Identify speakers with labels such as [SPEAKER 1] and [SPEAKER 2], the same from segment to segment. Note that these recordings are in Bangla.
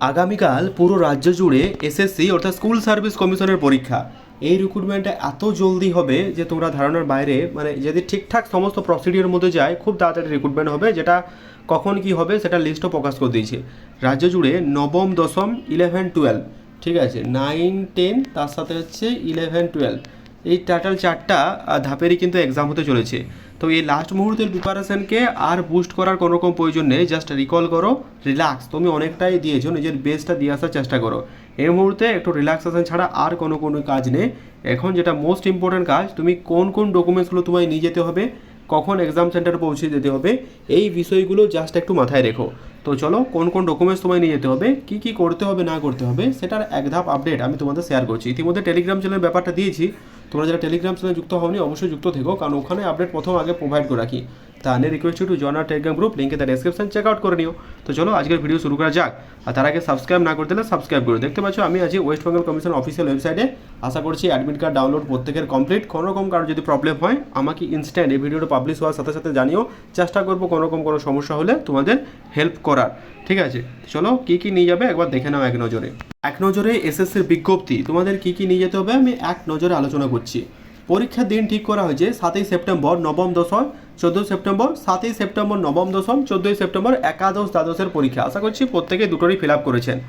[SPEAKER 1] আগামীকাল পুরো রাজ্য জুড়ে এসএসসি অর্থাৎ স্কুল সার্ভিস কমিশনের পরীক্ষা। এই রিক্রুটমেন্টটা এত জলদি হবে যে তোমরা ধারণার বাইরে মানে যদি ঠিকঠাক সমস্ত প্রসিডিওর মধ্যে যায়, খুব তাড়াতাড়ি রিক্রুটমেন্ট হবে, যেটা কখন কি হবে সেটা লিস্টও প্রকাশ করে দিয়েছে। রাজ্য জুড়ে নবম, দশম ইলেভেন টুয়েলভ ঠিক আছে? নাইন টেন তার সাথে হচ্ছে ইলেভেন টুয়েলভ এই টোটাল চারটা ধাপেরই কিন্তু এক্সাম হতে চলেছে। তো এই লাস্ট মুহূর্তের প্রিপারেশনকে আর বুস্ট করার কোনো রকম প্রয়োজন নেই জাস্ট রিকল করো রিল্যাক্স তুমি অনেকটাই দিয়েছ, নিজের বেস্টটা দিয়ে আসার চেষ্টা করো। এই মুহূর্তে একটু রিল্যাক্সেশন ছাড়া আর কোনো কোনো কাজ নেই। এখন যেটা মোস্ট ইম্পর্ট্যান্ট কাজ, তুমি কোন কোন ডকুমেন্টসগুলো তোমায় নিয়ে যেতে হবে, কখন এক্সাম সেন্টারে পৌঁছে যেতে হবে, এই বিষয়গুলো জাস্ট একটু মাথায় রেখো। তো চলো, কোন কোন ডকুমেন্টস তোমায় নিয়ে যেতে হবে, কি কি করতে হবে, না করতে হবে, সেটার এক ধাপ আপডেট আমি তোমাদের শেয়ার করছি। ইতিমধ্যে টেলিগ্রাম চ্যানেলের ব্যাপারটা দিয়েছি তোমরা যারা টেলিগ্রাম চ্যানেলে যুক্ত হওনি, অবশ্যই যুক্ত থেকো, কারণ ওখানে আপডেট প্রথম আগে প্রোভাইড করে রাখি। তা আনে রিকোয়েস্ট টু জয়েন আর টেলিগ্রাম গ্রুপ লিঙ্কে তার ডেসক্রিপশন চেক আউট করে নিও। তো চলো, আজকের ভিডিও শুরু করা যাক। আর তার আগে সাবস্ক্রাইব না করতে সাবস্ক্রাইব করো। দেখতে পাচ্ছ, আমি আছি ওয়েস্ট বেঙ্গল কমিশন অফিসিয়াল ওয়েবসাইটে আশা করছি অ্যাডমিট কার্ড ডাউনলোড প্রত্যেকের কমপ্লিট কোনো রকম কারও যদি প্রবলেম হয়, আমাকে ইনস্ট্যান্ট এই ভিডিওটা পাবলিশ হওয়ার সাথে সাথে জানিও। চেষ্টা করব কোনো রকম কোনো সমস্যা হলে তোমাদের হেল্প করার। ঠিক আছে? চলো, কী কী নিয়ে যাবে একবার দেখে নাও এক নজরে। এক নজরে এসএসসির বিজ্ঞপ্তি। তোমাদের কী কী নিয়ে যেতে হবে? আমি এক নজরে আলোচনা করছি। পরীক্ষার দিন ঠিক করা হয়েছে, সাতই সেপ্টেম্বর, নবম দশম চোদ্দোই সেপ্টেম্বর, সাতই সেপ্টেম্বর, নবম দশম, চোদ্দোই সেপ্টেম্বর, একাদশ দ্বাদশের পরীক্ষা। আশা করছি প্রত্যেকে দুটোরই ফিল আপ করেছেন।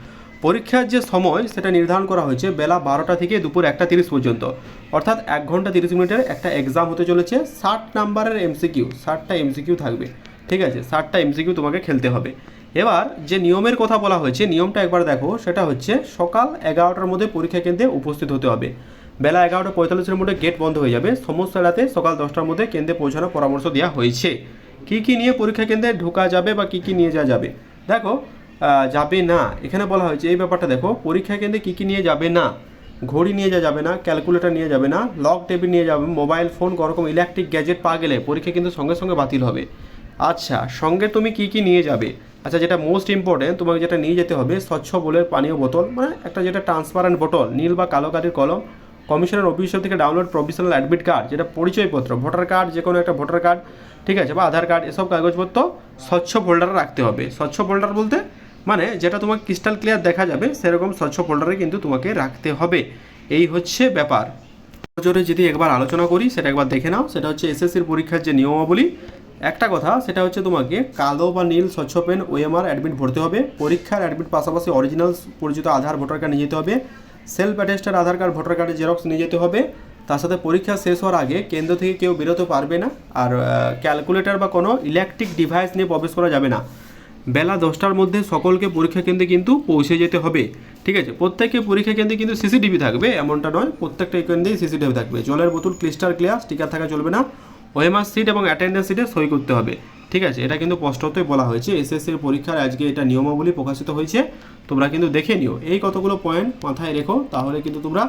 [SPEAKER 1] পরীক্ষার যে সময়, সেটা নির্ধারণ করা হয়েছে বেলা বারোটা থেকে দুপুর একটা তিরিশ পর্যন্ত। অর্থাৎ এক ঘণ্টা তিরিশ মিনিটের একটা এক্সাম হতে চলেছে। ষাট নাম্বারের এমসিকিউ ষাটটা এমসিকিউ থাকবে। ঠিক আছে? ষাটটা এমসিকিউ তোমাকে খেলতে হবে। এবার যে নিয়মের কথা বলা হয়েছে, নিয়মটা একবার দেখো। সেটা হচ্ছে সকাল এগারোটার মধ্যে পরীক্ষা কেন্দ্রে উপস্থিত হতে হবে। বেলা এগারোটা পঁয়তাল্লিশের মধ্যে গেট বন্ধ হয়ে যাবে। সমস্ত এলাকাতে সকাল দশটার মধ্যে কেন্দ্রে পৌঁছানোর পরামর্শ দেওয়া হয়েছে। কী কী নিয়ে পরীক্ষা কেন্দ্রে ঢোকা যাবে বা কী কী নিয়ে যাওয়া যাবে? দেখো যাবে না। এখানে বলা হয়েছে, এই ব্যাপারটা দেখো, পরীক্ষা কেন্দ্রে কী কী নিয়ে যাবে না? ঘড়ি নিয়ে যাওয়া যাবে না ক্যালকুলেটর নিয়ে যাবে না লক টেবিল নিয়ে যাবে মোবাইল ফোন কোনো রকম ইলেকট্রিক গ্যাজেট পা গেলে পরীক্ষা কিন্তু সঙ্গে সঙ্গে বাতিল হবে। আচ্ছা সঙ্গে তুমি কি কি নিয়ে যাবে? আচ্ছা যেটা মোস্ট ইম্পর্টেন্ট তোমাকে যেটা নিয়ে যেতে হবে, স্বচ্ছ বলের পানীয় বোতল মানে একটা যেটা ট্রান্সপারেন্ট বোতল নীল বা কালো কালির কলম কমিশনের অফিসিয়াল থেকে ডাউনলোড প্রভিশনাল অ্যাডমিট কার্ড যেটা পরিচয়পত্র ভোটার কার্ড যে কোনো একটা ভোটার কার্ড ঠিক আছে, বা আধার কার্ড এসব কাগজপত্র স্বচ্ছ ফোল্ডারে রাখতে হবে। স্বচ্ছ ফোল্ডার বলতে মানে যেটা তোমার ক্রিস্টাল ক্লিয়ার দেখা যাবে, সেরকম স্বচ্ছ ফোল্ডারে কিন্তু তোমাকে রাখতে হবে। এই হচ্ছে ব্যাপার। নজরে যদি একবার আলোচনা করি, সেটা একবার দেখে নাও। সেটা হচ্ছে এসএসসির পরীক্ষার যে নিয়মাবলী, একটা কথা, সেটা হচ্ছে তোমাকে কালো বা নীল স্বচ্ছ পেন ওএমআর অ্যাডমিট ভরতে হবে। পরীক্ষার অ্যাডমিট পাশাপাশি অরিজিনাল পরিচিত আধার ভোটার কার্ড নিয়ে যেতে হবে। Self attested Aadhaar card, voter কার্ডের জেরক্স নিয়ে যেতে হবে। তার সাথে পরীক্ষা শেষ হওয়ার আগে কেন্দ্র থেকে কেউ বেরোতে পারবে না। আর ক্যালকুলেটর বা কোনো ইলেকট্রিক ডিভাইস নিয়ে প্রবেশ করা যাবে না। বেলা দশটার মধ্যে সকলকে পরীক্ষা কেন্দ্রে কিন্তু পৌঁছে যেতে হবে। ঠিক আছে? প্রত্যেকে পরীক্ষা কেন্দ্রে কিন্তু সিসিটিভি থাকবে। এমনটা নয়, প্রত্যেকটা কেন্দ্রেই সিসিটিভি থাকবে। জলের বোতল ক্লিস্টার ক্লিয়ার স্টিকার থাকা চলবে না। ওএমআর সিট এবং অ্যাটেন্ডেন্স সিটে সই করতে হবে। ঠিক আছে? এটা কিন্তু স্পষ্টতই বলা হয়েছে। এসএসসির পরীক্ষার আজকে এটা নিয়মাবলী প্রকাশিত হয়েছে। তোমরা কিন্তু দেখে নিও। এই কতগুলো পয়েন্ট মাথায় রেখো, তাহলে কিন্তু তোমরা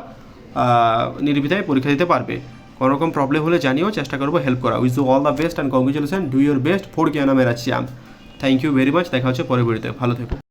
[SPEAKER 1] নির্বিধায় পরীক্ষা দিতে পারবে। কোনো রকম প্রবলেম হলে জানিও, চেষ্টা করব হেল্প করা with all the best and congratulation do your best four কে নামের আছি আম থ্যাংক ইউ ভেরি মাচ দেখা হচ্ছে পরে ভালো থেকো।